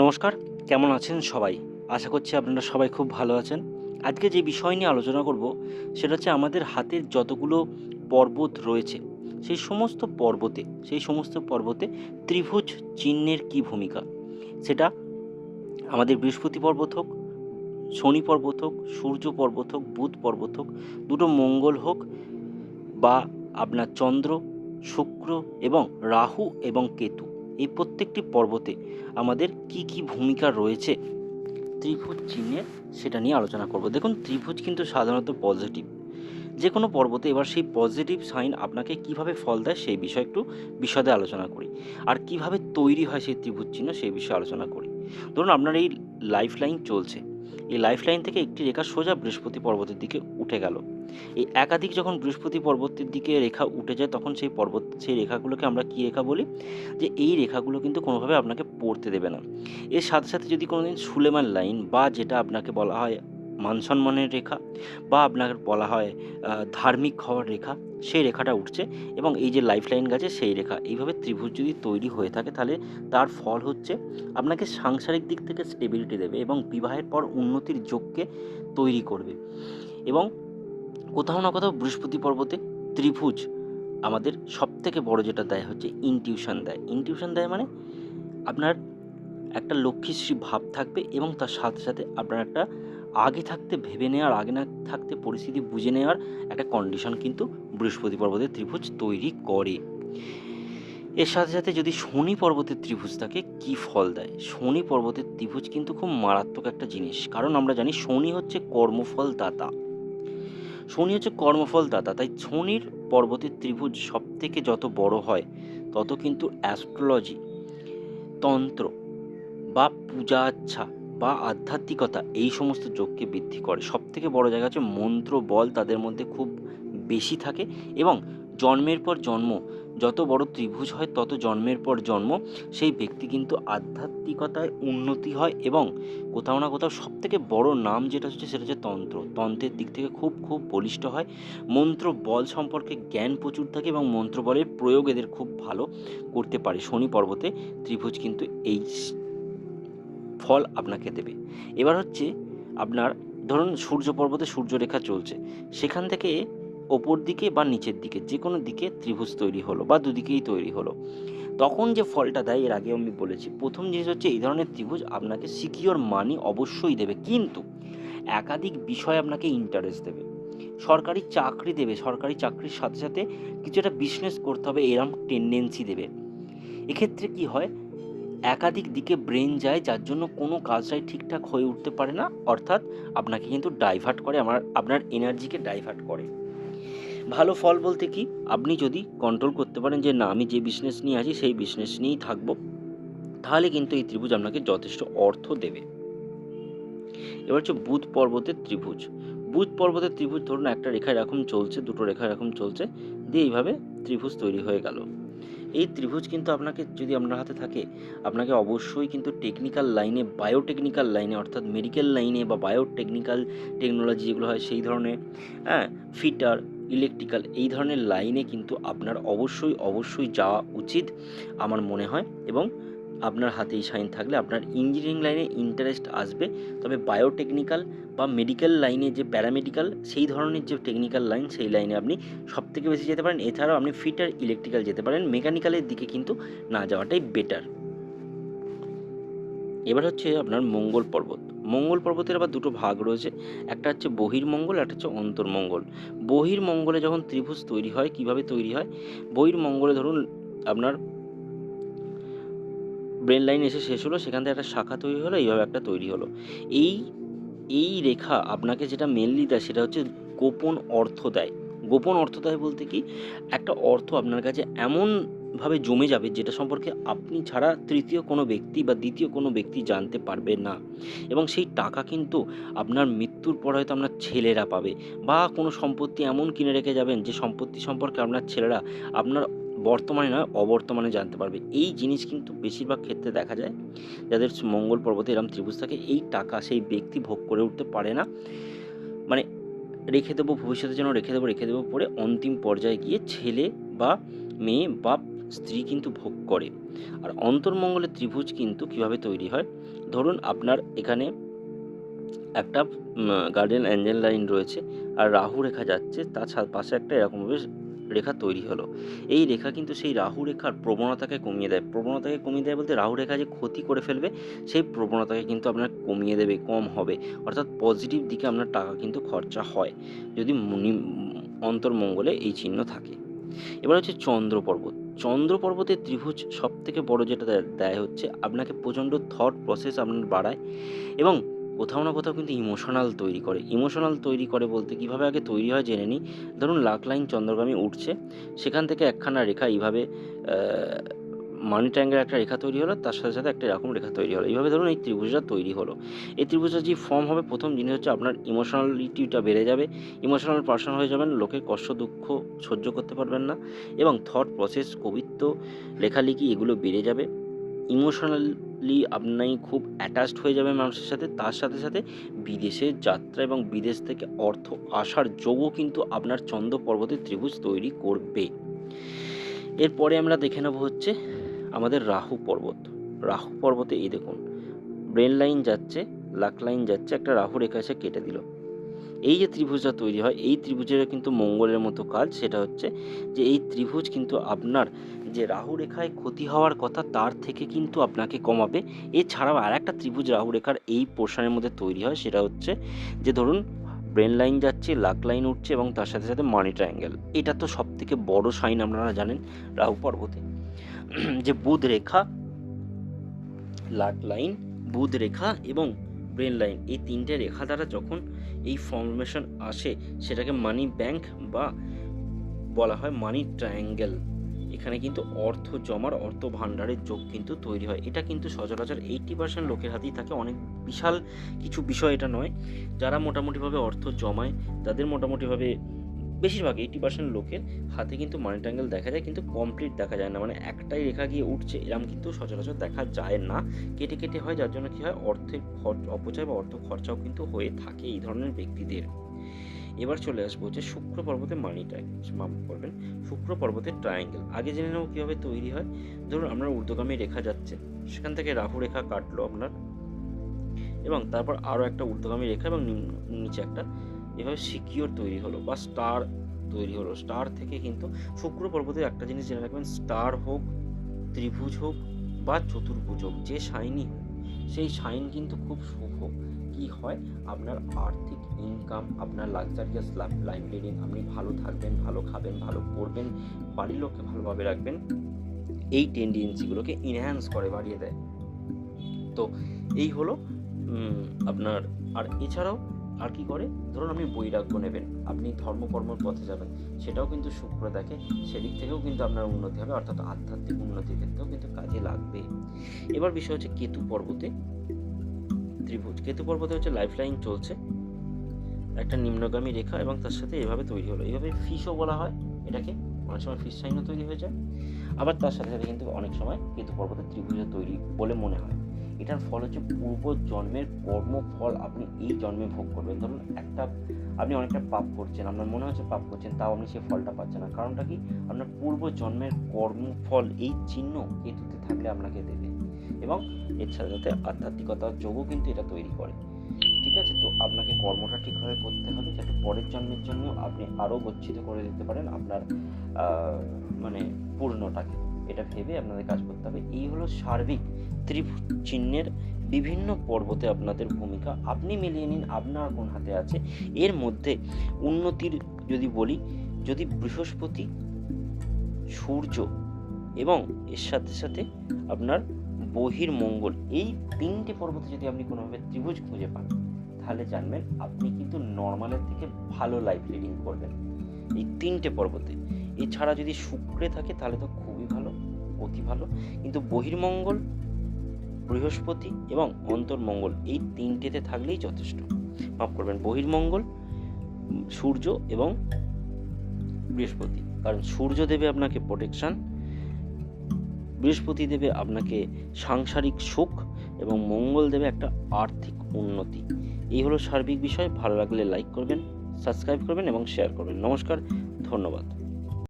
নমস্কার, কেমন আছেন সবাই? আশা করছি আপনারা সবাই খুব ভালো আছেন। আজকে যে বিষয় নিয়ে আলোচনা করব, সেটা হচ্ছে আমাদের হাতের যতগুলো পর্বত রয়েছে, সেই সমস্ত পর্বতে, সেই সমস্ত পর্বতে ত্রিভুজ চিহ্নের কী ভূমিকা? সেটা আমাদের বৃহস্পতি পর্বত হোক, শনি পর্বত হোক, সূর্য পর্বত হোক, বুধ পর্বত হোক, দুটো মঙ্গল হোক বা আপনার চন্দ্র, শুক্র এবং রাহু এবং কেতু। এই প্রত্যেকটি পর্বতে আমাদের কি কি ভূমিকা রয়েছে? ত্রিভুজ চিহ্নের সেটা নিয়ে আলোচনা করব। দেখুন, ত্রিভুজ কিন্তু সাধারণত পজিটিভ যে কোনো পর্বতে এবার সেই পজিটিভ সাইন আপনাকে কীভাবে ফল দেয় সেই বিষয়ে একটু বিশদে আলোচনা করি। আর কীভাবে তৈরি হয় সেই ত্রিভুজ চিহ্ন সেই বিষয়ে আলোচনা করি। ধরুন, আপনার এই লাইফ লাইন চলছে। এই লাইফ লাইন থেকে একটি রেখা সোজা বৃহস্পতি পর্বতের দিকে উঠে গেল। এই একাধিক যখন বৃহস্পতি পর্বতের দিকে রেখা উঠে যায়, তখন সেই পর্বত, সেই রেখাগুলোকে আমরা কী রেখা বলি? যে এই রেখাগুলো কিন্তু কোনোভাবে আপনাকে পড়তে দেবে না। এর সাথে সাথে যদি কোনো দিন সুলেমান লাইন বা যেটা আপনাকে বলা হয় মান সম্মানের রেখা বা আপনাকে বলা হয় ধার্মিক হওয়ার রেখা, সেই রেখাটা উঠছে এবং এই যে লাইফ লাইন গেছে সেই রেখা, এইভাবে ত্রিভুজ যদি তৈরি হয়ে থাকে, তাহলে তার ফল হচ্ছে আপনাকে সাংসারিক দিক থেকে স্টেবিলিটি দেবে এবং বিবাহের পর উন্নতির যোগকে তৈরি করবে। এবং কোথাও না কোথাও বৃহস্পতি পর্বতে ত্রিভুজ আমাদের সবথেকে বড় যেটা দেয় হচ্ছে ইনটিউশন দেয়। ইনটিউশন দেয় মানে আপনার একটা লক্ষ্মীশ্রী ভাব থাকবে এবং তার সাথে সাথে আপনার একটা আগে থাকতে, ভেবে নেওয়ার, আগে না থাকতে পরিস্থিতি বুঝে নেওয়ার একটা কন্ডিশন কিন্তু বৃহস্পতি পর্বতের ত্রিভুজ তৈরি করে। এর সাথে সাথে যদি শনি পর্বতের ত্রিভুজ থাকে, কি ফল দেয়? শনি পর্বতের ত্রিভুজ কিন্তু খুব মারাত্মক একটা জিনিস। কারণ আমরা জানি শনি হচ্ছে কর্মফল দাতা শনি হচ্ছে কর্মফলদাতা, তাই শনির পর্বতের ত্রিভুজ সব থেকে যত বড় হয়, তত কিন্তু অ্যাস্ট্রোলজি তন্ত্র বা পূজা আচ্ছা বা আধ্যাত্মিকতা, এই সমস্ত যোগকে বৃদ্ধি করে। সব থেকে বড় জায়গা হচ্ছে মন্ত্র, বল তাদের মধ্যে খুব বেশি থাকে এবং জন্মের পর জন্ম যত বড় ত্রিভুজ হয়, তত জন্মের পর জন্ম। সেই ব্যক্তি কিন্তু আধ্যাত্মিকতায় উন্নতি হয় এবং কোথাও না কোথাও সব থেকে বড় নাম যেটা হচ্ছে, সেটা হচ্ছে তন্ত্র। তন্ত্রের দিক থেকে খুব খুব বলিষ্ঠ হয়। মন্ত্র বল সম্পর্কে জ্ঞান প্রচুর থাকে এবং মন্ত্র বলের প্রয়োগ এদের খুব ভালো করতে পারে। শনি পর্বতে ত্রিভুজ কিন্তু এই ফল আপনাকে দেবে। এবার হচ্ছে, আপনার ধরুন সূর্য পর্বতে সূর্যরেখা চলছে। সেখান থেকে ওপর দিকে বা নিচের দিকে যে কোনো দিকে ত্রিভুজ তৈরি হলো বা দুদিকেই তৈরি হলো। তখন যে ফলটা দেয়, এর আগে আমি বলেছি, প্রথম জিনিস হচ্ছে এই ধরনের ত্রিভুজ আপনাকে সিকিওর মানি অবশ্যই দেবে, কিন্তু একাধিক বিষয় আপনাকে ইন্টারেস্ট দেবে। সরকারি চাকরি দেবে, সরকারি চাকরির সাথে সাথে কিছু একটা বিজনেস করতে হবে, এরম টেন্ডেন্সি দেবে। এক্ষেত্রে কি হয়, একাধিক দিকে ব্রেন যায়, যার জন্য কোনো কাজটাই ঠিকঠাক হয়ে উঠতে পারে না, অর্থাৎ আপনাকে কিন্তু ডাইভার্ট করে, আমার, আপনার এনার্জিকে ডাইভার্ট করে। ভালো ফল বলতে কি? আপনি যদি কন্ট্রোল করতে পারেন যে না, আমি যে বিজনেস নিয়ে আছি, সেই বিজনেস নিয়েই থাকব, তাহলে কিন্তু এই ত্রিভুজ আপনাকে যথেষ্ট অর্থ দেবে। এবার হচ্ছে বুধ পর্বতের ত্রিভুজ। বুধ পর্বতের ত্রিভুজ ধরুন একটা রেখা এরকম চলছে, দুটো রেখা এরকম চলছে, দিয়ে এইভাবে ত্রিভুজ তৈরি হয়ে গেল। এই ত্রিভুজ কিন্তু আপনাকে, যদি আপনার হাতে থাকে, আপনাকে অবশ্যই কিন্তু টেকনিক্যাল লাইনে বায়োটেকনিক্যাল লাইনে অর্থাৎ মেডিকেল লাইনে বা বায়োটেকনিক্যাল টেকনোলজি যেগুলো হয়, সেই ধরনের হ্যাঁ ফিটার ইলেকট্রিক্যাল এই ধরনের লাইনে কিন্তু আপনার অবশ্যই অবশ্যই যাওয়া উচিত আমার মনে হয় এবং আপনার হাতে এই সাইন থাকলে আপনার ইঞ্জিনিয়ারিং লাইনে ইন্টারেস্ট আসবে। তবে বায়োটেকনিক্যাল বা মেডিকেল লাইনে যে প্যারামেডিক্যাল সেই ধরনের যে টেকনিক্যাল লাইন সেই লাইনে আপনি সব থেকে বেশি যেতে পারেন। এছাড়াও আপনি ফিটার ইলেকট্রিক্যাল যেতে পারেন। মেকানিক্যালের দিকে কিন্তু না যাওয়াটাই বেটার এবার হচ্ছে আপনার মঙ্গল পর্বত। মঙ্গল পর্বতের আবার দুটো ভাগ রয়েছে। একটা হচ্ছে বহির্মঙ্গল একটা হচ্ছে অন্তর্মঙ্গল। বহির্মঙ্গলে যখন ত্রিভুজ তৈরি হয়, কীভাবে তৈরি হয়? বহির্মঙ্গলে ধরুন আপনার ব্রেন লাইন এসে শেষ হলো, সেখান থেকে একটা শাখা তৈরি হলো, এইভাবে একটা তৈরি হলো। এই এই রেখা আপনাকে যেটা মেনলি দেয়, সেটা হচ্ছে গোপন অর্থ দেয়। গোপন অর্থ দেয় বলতে কি, একটা অর্থ আপনার কাছে এমনভাবে জমে যাবে যেটা সম্পর্কে আপনি ছাড়া তৃতীয় কোনো ব্যক্তি বা দ্বিতীয় কোনো ব্যক্তি জানতে পারবে না। এবং সেই টাকা কিন্তু আপনার মৃত্যুর পর হয়তো আপনার ছেলেরা পাবে বা কোনো সম্পত্তি এমন কিনে রেখে যাবেন যে সম্পত্তি সম্পর্কে আপনার ছেলেরা আপনার বর্তমানে নয়, অবর্তমানে জানতে পারবে। এই জিনিস কিন্তু বেশিরভাগ ক্ষেত্রে দেখা যায় যাদের মঙ্গল পর্বতে এরম ত্রিভুজ থাকে, এই টাকা সেই ব্যক্তি ভোগ করে উঠতে পারে না। মানে রেখে দেবো, ভবিষ্যতের জন্য রেখে দেবো রেখে দেবো পরে অন্তিম পর্যায়ে গিয়ে ছেলে বা মেয়ে বা স্ত্রী কিন্তু ভোগ করে। আর অন্তর্মঙ্গলের ত্রিভুজ কিন্তু কীভাবে তৈরি হয়? ধরুন আপনার এখানে একটা গার্ডেন অ্যাঞ্জেল লাইন রয়েছে, আর রাহু রেখা যাচ্ছে, তার পাশে একটা এরকমভাবে রেখা তৈরি হলো। এই রেখা কিন্তু সেই রাহু রেখার প্রবণতাকে কমিয়ে দেয়। প্রবণতাকে কমিয়ে দেয় বলতে রাহু রেখা যে ক্ষতি করে ফেলবে, সেই প্রবণতাকে কিন্তু আপনার কমিয়ে দেবে, কম হবে। অর্থাৎ পজিটিভ দিকে আপনার টাকা কিন্তু খরচা হয়, যদি অন্তর্মঙ্গলে এই চিহ্ন থাকে। এবার হচ্ছে চন্দ্র পর্বত। চন্দ্র পর্বতের ত্রিভুজ সব থেকে বড় যেটা দেয়- হচ্ছে আপনাকে প্রচণ্ড থট প্রসেস আপনার বাড়ায় এবং কোথাও না কোথাও কিন্তু ইমোশনাল তৈরি করে। ইমোশনাল তৈরি করে বলতে কীভাবে আগে তৈরি হয় জেনে নিই। ধরুন লাখ লাইন চন্দ্রগামী উঠছে, সেখান থেকে একখানা রেখা এইভাবে মানি ট্যাঙ্গের একটা রেখা তৈরি হলো, তার সাথে সাথে একটা এরকম রেখা তৈরি হলো। এইভাবে ধরুন এই ত্রিভুজটা তৈরি হলো। এই ত্রিভুজটা যে ফর্ম হবে, প্রথম জিনিস হচ্ছে আপনার ইমোশনালিটিটা বেড়ে যাবে। ইমোশনাল পার্সন হয়ে যাবেন লোকের কষ্ট, দুঃখ সহ্য করতে পারবেন না এবং থট প্রসেস কবিত্ব, লেখালেখি এগুলো বেড়ে যাবে। ইমোশনালি আপনি খুব অ্যাটাচড হয়ে যাবে মানুষের সাথে। তার সাথে সাথে বিদেশের যাত্রা এবং বিদেশ থেকে অর্থ আসার যোগও কিন্তু আপনার চন্দ্র পর্বতের ত্রিভুজ তৈরি করবে। এরপরে আমরা দেখে নেব হচ্ছে আমাদের রাহু পর্বত। রাহু পর্বতে এই দেখুন ব্রেন লাইন যাচ্ছে লাক লাইন যাচ্ছে, একটা রাহু রেখা এসে কেটে দিল। এই যে ত্রিভুজটা তৈরি হয়, এই ত্রিভুজের কিন্তু মঙ্গলের মতো কাজ, সেটা হচ্ছে যে এই ত্রিভুজ কিন্তু আপনার যে রাহু রেখায় ক্ষতি হওয়ার কথা, তার থেকে কিন্তু আপনাকে কমাবে। এছাড়াও আর একটা ত্রিভুজ রাহু রেখার এই পোর্শনের মধ্যে তৈরি হয়, সেটা হচ্ছে যে ধরুন ব্রেন লাইন যাচ্ছে লাক লাইন উঠছে এবং তার সাথে সাথে মানি ট্রায়াঙ্গেল এটা তো সব থেকে বড় সাইন আপনারা জানেন রাহু পর্বতে। যে বুধ রেখা লাক লাইন বুধ রেখা এবং ব্রেন লাইন, এই তিনটে রেখা দ্বারা যখন এই ফর্মেশন আসে, সেটাকে মানি ব্যাংক বা বলা হয় মানি ট্রায়াঙ্গেল এখানে কিন্তু অর্থ জমার, অর্থ ভাণ্ডারের যোগ কিন্তু তৈরি হয়। এটা কিন্তু সচরাচর এইটটি পার্সেন্ট লোকের হাতেই থাকে। অনেক বিশাল কিছু বিষয় এটা নয়। যারা মোটামুটিভাবে অর্থ জমায়, তাদের মোটামুটিভাবে বেশিরভাগ এইটি পার্সেন্ট লোকের হাতে কিন্তু মানি ট্রাঙ্গেল দেখা যায়, কিন্তু কমপ্লিট দেখা যায় না। মানে একটাই রেখা গিয়ে উঠছে, এরম কিন্তু সচরাচর দেখা যায় না। কেটে কেটে হয়, যার জন্য কী হয় অর্থের খরচ অপচয় বা অর্থ খরচাও কিন্তু হয়ে থাকে এই ধরনের ব্যক্তিদের। এবার চলে আসব যে শুক্র পর্বতে মানি ট্রায়াঙ্গেল করবেন। শুক্র পর্বতের ট্রায়াঙ্গেল আগে জেনে নেব কীভাবে তৈরি হয়। ধরুন আপনার ঊর্ধ্বগামী রেখা যাচ্ছে, সেখান থেকে রাহু রেখা কাটলো আপনার, এবং তারপর আরও একটা ঊর্ধ্বগামী রেখা এবং নিচে একটা এভাবে সিকিওর তৈরি হলো বা স্টার তৈরি হলো। স্টার থেকে কিন্তু শুক্র পর্বতে একটা জিনিস জেনে রাখবেন স্টার হোক, ত্রিভুজ হোক বা চতুর্ভুজ হোক, যে শাইনই হোক, সেই শাইন কিন্তু খুব শুভ। কি হয়? আপনার আর্থিক ইনকাম আপনার লাক্সারিয়াস লাইফ লিডিং আপনি ভালো থাকবেন, ভালো খাবেন, ভালো পড়বেন, বাড়ির লোককে ভালোভাবে রাখবেন, এই টেন্ডেন্সিগুলোকে ইনহ্যান্স করে, বাড়িয়ে দেয়। তো এই হলো আপনার, আর এছাড়াও আর কি করে? ধরুন আপনি বৈরাগ্য নেবেন, আপনি ধর্মকর্মর পথে যাবেন, সেটাও কিন্তু শুক্র দেখে, সেদিক থেকেও কিন্তু আপনার উন্নতি হবে, অর্থাৎ আধ্যাত্মিক উন্নতির ক্ষেত্রেও কিন্তু কাজে লাগবে। এবার বিষয় হচ্ছে কেতু পর্বতে, ত্রিভুজ। কেতু পর্বতে হচ্ছে লাইফ লাইন চলছে, একটা নিম্নগামী রেখা এবং তার সাথে এভাবে তৈরি হলো। এইভাবে ফিশও বলা হয় এটাকে, অনেক সময় ফিশ সাইনও তৈরি হয়ে যায়। আবার তার সাথে সাথে কিন্তু অনেক সময় কেতু পর্বতে ত্রিভুজও তৈরি বলে মনে হয়। এটার ফল হচ্ছে পূর্ব জন্মের কর্মফল আপনি এই জন্মে ভোগ করবেন। ধরুন একটা, আপনি অনেকটা পাপ করছেন, আপনার মনে হচ্ছে পাপ করছেন, তাও আপনি সেই ফলটা পাচ্ছেন না। কারণটা কি? আপনার পূর্ব জন্মের কর্মফল এই চিহ্ন কেতুতে থাকলে আপনাকে দেবে। এবং এর সাথে সাথে আধ্যাত্মিকতার যোগও কিন্তু এটা তৈরি করে। ঠিক আছে? তো আপনাকে কর্মটা ঠিকভাবে করতে হবে যাতে পরের জন্মের জন্য আপনি আরও গচ্ছিত করে দিতে পারেন আপনার মানে পূর্ণটাকে। এটা ভেবে আপনাদের কাজ করতে হবে। এই হলো সার্বিক চিহ্নের বিভিন্ন পর্বতে আপনাদের ভূমিকা। আপনি মিলিয়ে নিন, আপনার কোন হাতে আছে। এর মধ্যে উন্নতির যদি বলি, যদি বৃহস্পতি, সূর্য এবং এর সাথে সাথে আপনার বহির্মঙ্গল, এই তিনটে পর্বতে যদি আপনি কোনোভাবে ত্রিভুজ খুঁজে পান, তাহলে জানবেন আপনি কিন্তু নর্মালের থেকে ভালো লাইফ লিডিং করবেন এই তিনটে পর্বতে। এছাড়া যদি শুক্রে থাকে, তাহলে তো খুবই ভালো, অতি ভালো। কিন্তু বহির্মঙ্গল বৃহস্পতি এবং অন্তর্মঙ্গল এই তিনটেতে থাকলেই যথেষ্ট। মাফ করবেন, বহির্মঙ্গল, সূর্য এবং বৃহস্পতি। কারণ সূর্য দেবে আপনাকে প্রোটেকশন বৃহস্পতি দেবে আপনাকে সাংসারিক সুখ এবং মঙ্গল দেবে একটা আর্থিক উন্নতি। এই হলো সার্বিক বিষয়, ভালো লাগলে লাইক করবেন সাবস্ক্রাইব করবেন এবং শেয়ার করবেন। নমস্কার, ধন্যবাদ।